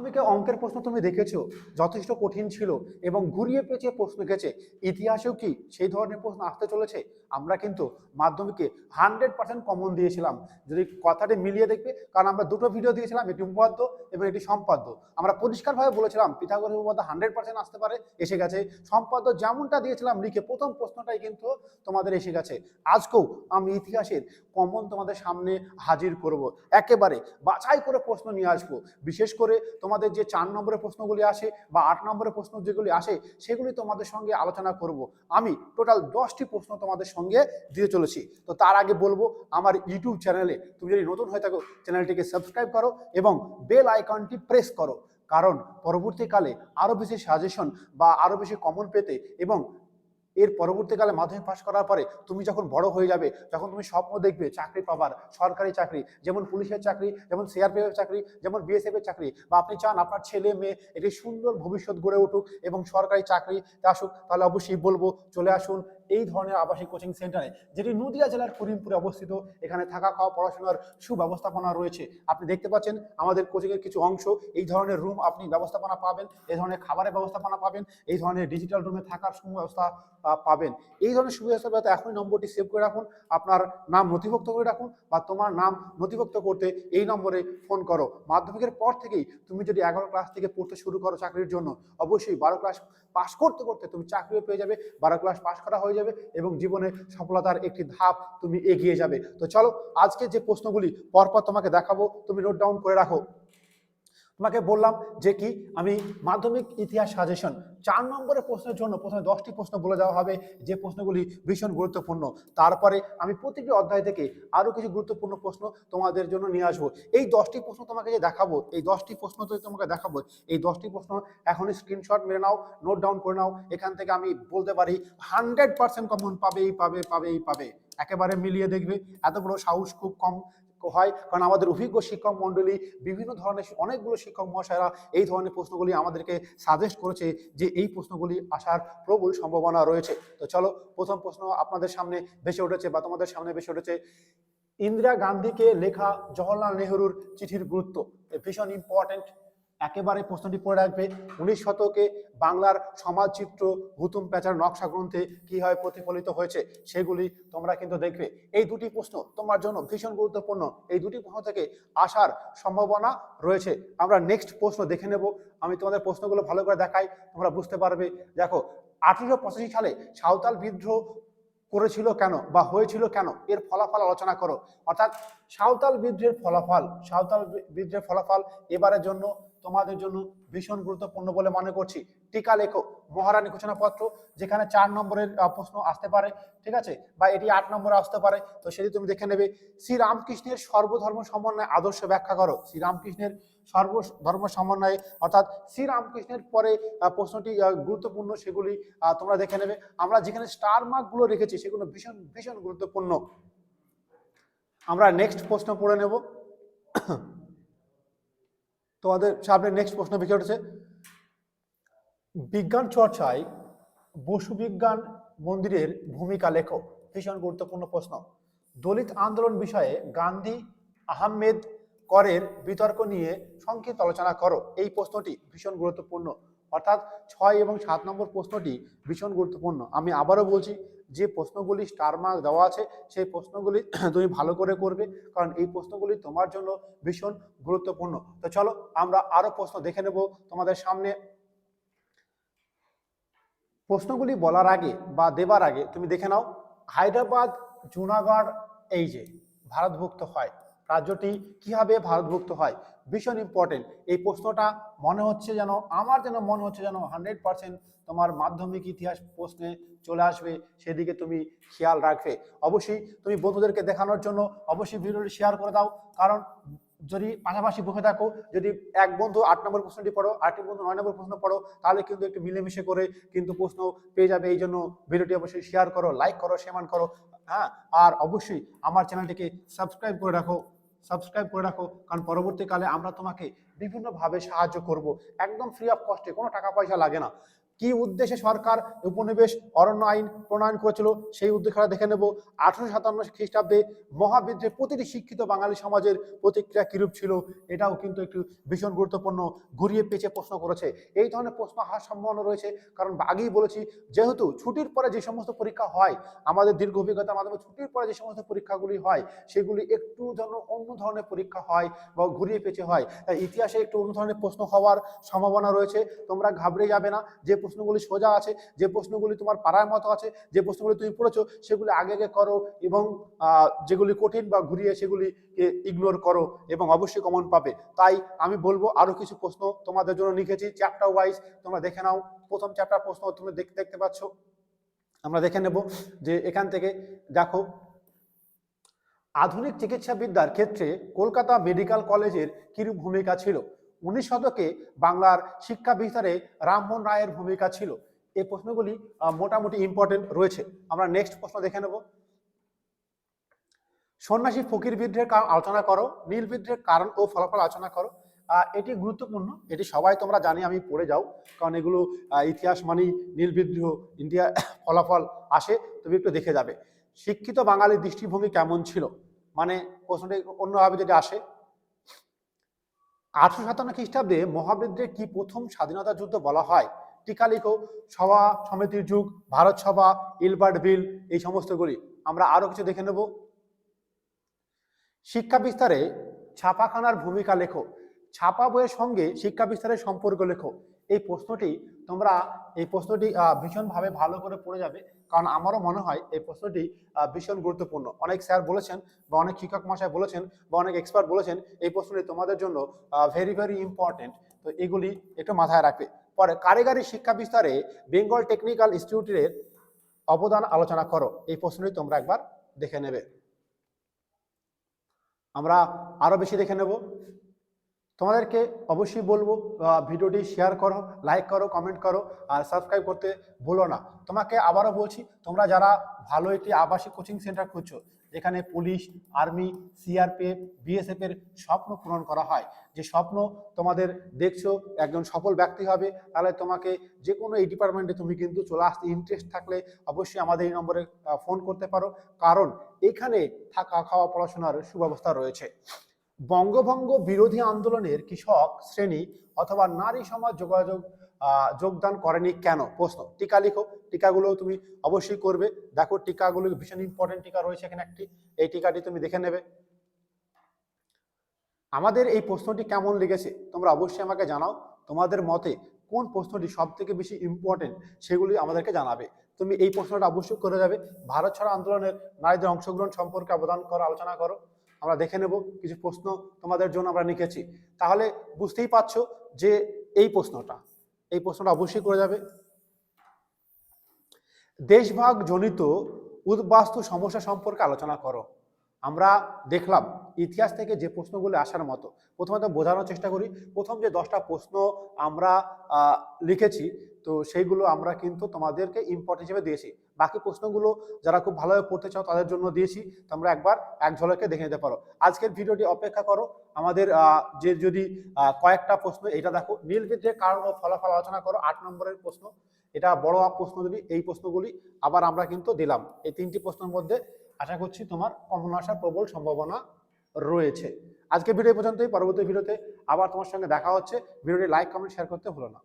মাধ্যমিকে অঙ্কের প্রশ্ন তুমি দেখেছ? যথেষ্ট কঠিন ছিল এবং ঘুরিয়ে পেঁচিয়ে প্রশ্ন গেছে। ইতিহাসেও কি সেই ধরনের প্রশ্ন আসতে চলেছে? আমরা কিন্তু মাধ্যমিকে হান্ড্রেড পার্সেন্ট কমন দিয়েছিলাম। যদি কথাটি মিলিয়ে দেখবে, কারণ আমরা দুটো ভিডিও দিয়েছিলাম, এটি উপপাদ্য এবং এটি সম্পাদ্য। আমরা পরিষ্কারভাবে বলেছিলাম, পিথাগোরাস উপপাদ্য হান্ড্রেড পার্সেন্ট আসতে পারে, এসে গেছে। সম্পাদ্য যেমনটা দিয়েছিলাম, লিখে প্রথম প্রশ্নটাই কিন্তু তোমাদের এসে গেছে। আজকেও আমি ইতিহাসের কমন তোমাদের সামনে হাজির করব। একেবারে বাছাই করে প্রশ্ন নিয়ে আসব। বিশেষ করে তোমাদের যে চার নম্বরের প্রশ্নগুলি আসে বা আট নম্বরের প্রশ্ন যেগুলি আসে, সেগুলি তোমাদের সঙ্গে আলোচনা করব। আমি টোটাল দশটি প্রশ্ন তোমাদের সঙ্গে দিয়ে চলেছি। তো তার আগে বলব, আমার ইউটিউব চ্যানেলে তুমি যদি নতুন হয়ে থাকো, চ্যানেলটিকে সাবস্ক্রাইব করো এবং বেল আইকনটি প্রেস করো। কারণ পরবর্তীকালে আরও বেশি সাজেশন বা আরও বেশি কমন পেতে এবং এর পরবর্তীকালে মাধ্যমিক পাশ করার পরে তুমি যখন বড় হয়ে যাবে, যখন তুমি স্বপ্ন দেখবে চাকরি পাবার, সরকারি চাকরি, যেমন পুলিশের চাকরি, যেমন সিআরপিএফের চাকরি, যেমন বিএসএফ এর চাকরি, বা আপনি চান আপনার ছেলে মেয়ে একটি সুন্দর ভবিষ্যৎ গড়ে উঠুক এবং সরকারি চাকরি আসুক, তাহলে অবশ্যই বলব চলে আসুন এই ধরনের আবাসিক কোচিং সেন্টারে, যেটি নদিয়া জেলার করিমপুরে অবস্থিত। এখানে থাকা, খাওয়া, পড়াশোনার সুব্যবস্থাপনা রয়েছে। আপনি দেখতে পাচ্ছেন আমাদের কোচিংয়ের কিছু অংশ, এই ধরনের রুম আপনি ব্যবস্থাপনা পাবেন, এই ধরনের খাবারের ব্যবস্থাপনা পাবেন, এই ধরনের ডিজিটাল রুমে থাকার সুব্যবস্থা পাবেন। এই ধরনের সুবিধা পেতে এখনই নম্বরটি সেভ করে রাখুন। আপনার নাম নথিভুক্ত করে রাখুন বা তোমার নাম নথিভুক্ত করতে এই নম্বরে ফোন করো। মাধ্যমিকের পর থেকেই তুমি যদি এগারো ক্লাস থেকে পড়তে শুরু করো চাকরির জন্য, অবশ্যই বারো ক্লাস পাশ করতে করতে তুমি চাকরিও পেয়ে যাবে, বারো ক্লাস পাশ করা হয়ে যাবে এবং জীবনে সফলতার একটি ধাপ তুমি এগিয়ে যাবে। তো চলো, আজকে যে প্রশ্নগুলি পরপর তোমাকে দেখাবো, তুমি নোট ডাউন করে রাখো। তোমাকে বললাম যে কি, আমি মাধ্যমিক ইতিহাস সাজেশন চার নম্বরের প্রশ্নের জন্য প্রথমে দশটি প্রশ্ন বলে দেওয়া হবে, যে প্রশ্নগুলি ভীষণ গুরুত্বপূর্ণ। তারপরে আমি প্রতিটি অধ্যায় থেকে আরও কিছু গুরুত্বপূর্ণ প্রশ্ন তোমাদের জন্য নিয়ে আসব। এই দশটি প্রশ্ন তোমাকে যে দেখাবো, এই দশটি প্রশ্ন তো তোমাকে দেখাবো, এই দশটি প্রশ্ন এখনই স্ক্রিনশট মেরে নাও নোট ডাউন করে নাও, এখান থেকে আমি বলতে পারি হান্ড্রেড পার্সেন্ট কমন পাবেই, পাবে পাবেই, পাবে। একেবারে মিলিয়ে দেখবে, এত বড় সাহস খুব কম। হয়। কারণ আমাদের অভিজ্ঞ শিক্ষক মণ্ডলী, বিভিন্ন ধরনের অনেকগুলো শিক্ষক মহাশয়রা এই ধরনের প্রশ্নগুলি আমাদেরকে সাজেস্ট করেছে যে এই প্রশ্নগুলি আসার প্রবল সম্ভাবনা রয়েছে। তো চলো, প্রথম প্রশ্ন আপনাদের সামনে ভেসে উঠেছে বা তোমাদের সামনে ভেসে উঠেছে। ইন্দিরা গান্ধীকে লেখা জওহরলাল নেহরুর চিঠির গুরুত্ব। ভীষণ ইম্পর্টেন্ট একেবারে প্রশ্নটি পড়ে রাখবে। উনিশ শতকে বাংলার সমাজচিত্র হুতুম প্যাচার নকশা গ্রন্থে কীভাবে প্রতিফলিত হয়েছে সেগুলি তোমরা কিন্তু দেখবে। এই দুটি প্রশ্ন তোমার জন্য ভীষণ গুরুত্বপূর্ণ। এই দুটি প্রশ্ন থেকে আসার সম্ভাবনা রয়েছে। আমরা নেক্সট প্রশ্ন দেখে নেব। আমি তোমাদের প্রশ্নগুলো ভালো করে দেখাই, তোমরা বুঝতে পারবে। দেখো, আঠেরোশো পঁচাশি সালে সাঁওতাল বিদ্রোহ করেছিল কেন বা হয়েছিল কেন? এর ফলাফল আলোচনা করো। অর্থাৎ সাঁওতাল বিদ্রোহের ফলাফল, সাঁওতাল বিদ্রোহের ফলাফল এবারের জন্য তোমাদের জন্য ভীষণ গুরুত্বপূর্ণ বলে মনে করছি। টিকা লেখো, মহারানী ঘোষণাপত্র, যেখানে চার নম্বরের প্রশ্ন আসতে পারে, ঠিক আছে? বা এটি আট নম্বরে আসতে পারে, তো সেটি তুমি দেখে নেবে। শ্রীরামকৃষ্ণের সর্বধর্ম সমন্বয় আদর্শ ব্যাখ্যা করো। শ্রী রামকৃষ্ণের সর্বধর্ম সমন্বয়ে, অর্থাৎ শ্রীরামকৃষ্ণের পরে প্রশ্নটি গুরুত্বপূর্ণ, সেগুলি তোমরা দেখে নেবে। আমরা যেখানে স্টার মার্কগুলো রেখেছি, সেগুলো ভীষণ ভীষণ গুরুত্বপূর্ণ। আমরা নেক্সট প্রশ্ন পড়ে নেব। তোমাদের সামনে নেক্সট প্রশ্ন ভেসে উঠেছে বিজ্ঞান চর্চায় বসু বিজ্ঞান মন্দিরের ভূমিকা লেখো। ভীষণ গুরুত্বপূর্ণ প্রশ্ন। দলিত আন্দোলন বিষয়ে গান্ধী আহমেদ করের বিতর্ক নিয়ে সংক্ষিপ্ত আলোচনা করো। এই প্রশ্নটি ভীষণ গুরুত্বপূর্ণ। অর্থাৎ ছয় এবং সাত নম্বর প্রশ্নটি ভীষণ গুরুত্বপূর্ণ। আমি আবারও বলছি যে প্রশ্নগুলি স্টার মার্ক দেওয়া আছে, সেই প্রশ্নগুলি তুমি ভালো করে করবে, কারণ এই প্রশ্নগুলি তোমার জন্য ভীষণ গুরুত্বপূর্ণ। তো চলো, আমরা আরও প্রশ্ন দেখে নেব তোমাদের সামনে। প্রশ্নগুলি বলার আগে বা দেবার আগে তুমি দেখে নাও, হায়দ্রাবাদ, জুনাগড়, এই যে ভারতভুক্ত হয়, রাজ্যটি কীভাবে ভারতভুক্ত হয়? ভীষণ ইম্পর্টেন্ট এই প্রশ্নটা মনে হচ্ছে যেন, আমার যেন মনে হচ্ছে যেন হান্ড্রেড পার্সেন্ট তোমার মাধ্যমিক ইতিহাস প্রশ্নে চলে আসবে, সেদিকে তুমি খেয়াল রাখবে। অবশ্যই তুমি বন্ধুদেরকে দেখানোর জন্য অবশ্যই ভিডিওটি শেয়ার করে দাও। কারণ যদি পাশাপাশি বসে থাকো, যদি এক বন্ধু আট নম্বর প্রশ্নটি পড়ো আটটি বন্ধু নয় নম্বর প্রশ্ন পড়ো, তাহলে কিন্তু একটু মিলেমিশে করে কিন্তু প্রশ্ন পেয়ে যাবে। এই জন্য ভিডিওটি অবশ্যই শেয়ার করো লাইক করো শেয়ার করো হ্যাঁ? আর অবশ্যই আমার চ্যানেলটিকে সাবস্ক্রাইব করে রাখো সাবস্ক্রাইব করে রাখো, কারণ পরবর্তীকালে আমরা তোমাকে বিভিন্নভাবে সাহায্য করব। একদম ফ্রি অফ কস্টে কোনো টাকা পয়সা লাগে না। কি উদ্দেশ্যে সরকার উপনিবেশ অরণ্য আইন প্রণয়ন করেছিল সেই উদ্দেশ্যটা দেখে নেব। আঠারোশো সাতান্ন খ্রিস্টাব্দে মহাবিদ্রোহে প্রতিটি শিক্ষিত বাঙালি সমাজের প্রতিক্রিয়া কিরূপ ছিল এটাও কিন্তু একটু ভীষণ গুরুত্বপূর্ণ ঘুরিয়ে পেঁচে প্রশ্ন করেছে। এই ধরনের প্রশ্ন আসার সম্ভাবনা রয়েছে, কারণ আগেই বলেছি, যেহেতু ছুটির পরে যে সমস্ত পরীক্ষা হয়, আমাদের দীর্ঘ অভিজ্ঞতার মাধ্যমে ছুটির পরে যে সমস্ত পরীক্ষাগুলি হয়, সেগুলি একটু যেন অন্য ধরনের পরীক্ষা হয় বা ঘুরিয়ে পেঁচে হয়। তাই ইতিহাসে একটু অন্য ধরনের প্রশ্ন হওয়ার সম্ভাবনা রয়েছে। তোমরা ঘাবড়ে যাবে না, যে প্রশ্নগুলি সোজা আছে, যে প্রশ্নগুলি তোমার পাড়ার মতো আছে, যে প্রশ্নগুলি তুমি পড়েছো, সেগুলি আগে আগে করো এবং যেগুলি কঠিন বা ঘুরিয়ে সেগুলিকে ইগনোর করো এবং অবশ্যই কমন পাবে। তাই আমি বলব আরও কিছু প্রশ্ন তোমাদের জন্য লিখেছি চ্যাপ্টার ওয়াইজ তোমরা দেখে নাও। প্রথম চ্যাপ্টার প্রশ্ন তুমি দেখ- দেখতে পাচ্ছ। আমরা দেখে নেব যে এখান থেকে, দেখো, আধুনিক চিকিৎসাবিদ্যার ক্ষেত্রে কলকাতা মেডিকেল কলেজের কিরূপ ভূমিকা ছিল? উনিশ শতকে বাংলার শিক্ষা বিস্তারে রামমোহন রায়ের ভূমিকা ছিল। এই প্রশ্নগুলি মোটামুটি ইম্পর্টেন্ট রয়েছে। আমরা নেক্সট প্রশ্ন দেখে নেব। সন্ন্যাসী ফকির বিদ্রোহের কারণ আলোচনা করো, নীল বিদ্রোহের কারণ ও ফলাফল আলোচনা করো। এটি গুরুত্বপূর্ণ, এটি সবাই তোমরা জানি, আমি পড়ে যাও, কারণ এগুলো ইতিহাস মানেই নীল বিদ্রোহ, ইন্ডিয়া, ফলাফল আসে, তুমি একটু দেখে যাবে। শিক্ষিত বাঙালির দৃষ্টিভঙ্গি কেমন ছিল? মানে প্রশ্নটি অন্যভাবে যদি আসে আঠারোশো সাতান্ন খ্রিস্টাব্দে মহাবিদ্রে কি প্রথম স্বাধীনতা যুদ্ধ বলা হয়? টিকালিক সভা, সমিতির যুগ, ভারত সভা, ইলবার্ট বিল এই সমস্তগুলি। আমরা আরও কিছু দেখে নেব। শিক্ষা বিস্তারে ছাপাখানার ভূমিকা লেখো। ছাপা বইয়ের সঙ্গে শিক্ষা বিস্তারের সম্পর্ক লেখো। এই প্রশ্নটি তোমরা, এই প্রশ্নটি ভীষণভাবে ভালো করে পড়ে যাবে। কারণ আমারও মনে হয় এই প্রশ্নটি ভীষণ গুরুত্বপূর্ণ। অনেক স্যার বলেছেন বা অনেক শিক্ষক মশাই বলেছেন বা অনেক এক্সপার্ট বলেছেন, এই প্রশ্নটি তোমাদের জন্য ভেরি ভেরি ইম্পর্টেন্ট তো এগুলি একটু মাথায় রাখবে। পরে, কারিগরি শিক্ষা বিস্তারে বেঙ্গল টেকনিক্যাল ইনস্টিটিউটের অবদান আলোচনা করো। এই প্রশ্নটি তোমরা একবার দেখে নেবে। আমরা আরও বেশি দেখে নেব। তোমাদেরকে অবশ্যই বলব ভিডিওটি শেয়ার করো লাইক করো কমেন্ট করো, আর সাবস্ক্রাইব করতে ভুলো না। তোমাকে আবারও বলছি, তোমরা যারা ভালো একটি আবাসিক কোচিং সেন্টার খুঁজছো, যেখানে পুলিশ আর্মি সিআরপিএফ বিএসএফ এর স্বপ্ন পূরণ করা হয়, যে স্বপ্ন তোমাদের দেখছ, একজন সফল ব্যক্তি হবে, তাহলে তোমাকে যে কোনো এই ডিপার্টমেন্টে তুমি কিন্তু চলে আসতে ইন্টারেস্ট থাকলে অবশ্যই আমাদের এই নম্বরে ফোন করতে পারো। কারণ এখানে থাকা, খাওয়া, পড়াশোনার সুব্যবস্থা রয়েছে। বঙ্গভঙ্গ বিরোধী আন্দোলনের কৃষক শ্রেণি অথবা নারী সমাজ যোগাযোগ যোগদান করেনি কেন? প্রশ্ন। টিকা লিখো। টিকাগুলো তুমি অবশ্যই করবে। দেখো, টিকাগুলো ভীষণ ইম্পর্টেন্ট টিকা রয়েছে এখানে একটি। এই টিকাটি তুমি দেখে নেবে। আমাদের এই প্রশ্নটি কেমন লেগেছে তোমরা অবশ্যই আমাকে জানাও। তোমাদের মতে কোন প্রশ্নটি সব থেকে বেশি ইম্পর্টেন্ট সেগুলি আমাদেরকে জানাবে। তুমি এই প্রশ্নটা অবশ্যই করে যাবে। ভারত ছাড়া আন্দোলনের নারীদের অংশগ্রহণ সম্পর্কে অবদান করো, আলোচনা করো। আমরা দেখে নেব, কিছু প্রশ্ন তোমাদের জন্য আমরা লিখেছি। তাহলে বুঝতেই পারছ যে এই প্রশ্নটা এই প্রশ্নটা অবশ্যই করে যাবে। দেশভাগ জনিত উদ্বাস্তু সমস্যা সম্পর্কে আলোচনা করো। আমরা দেখলাম ইতিহাস থেকে যে প্রশ্নগুলো আসার মতো। প্রথমত বোঝানোর চেষ্টা করি, প্রথম যে দশটা প্রশ্ন আমরা লিখেছি, তো সেইগুলো আমরা কিন্তু তোমাদেরকে ইম্পর্টেন্ট হিসেবে দিয়েছি। বাকি প্রশ্নগুলো যারা খুব ভালোভাবে পড়তে চাও তাদের জন্য দিয়েছি, তোমরা একবার এক ঝলকে দেখে নিতে পারো। আজকের ভিডিওটি অপেক্ষা করো, আমাদের যে যদি কয়েকটা প্রশ্ন, এটা দেখো, নীল বিদ্রোহের কারণ ও ফলাফল আলোচনা করো, আট নম্বরের প্রশ্ন, এটা বড় প্রশ্ন যদি এই প্রশ্নগুলি আবার আমরা কিন্তু দিলাম। এই তিনটি প্রশ্নের মধ্যে আশা করছি তোমার কমন আসার প্রবল সম্ভাবনা রয়েছে। আজকে ভিডিও পর্যন্তই, পরবর্তী ভিডিওতে আবার তোমার সঙ্গে দেখা হচ্ছে। ভিডিওটি লাইক কমেন্ট শেয়ার করতে ভুলো না।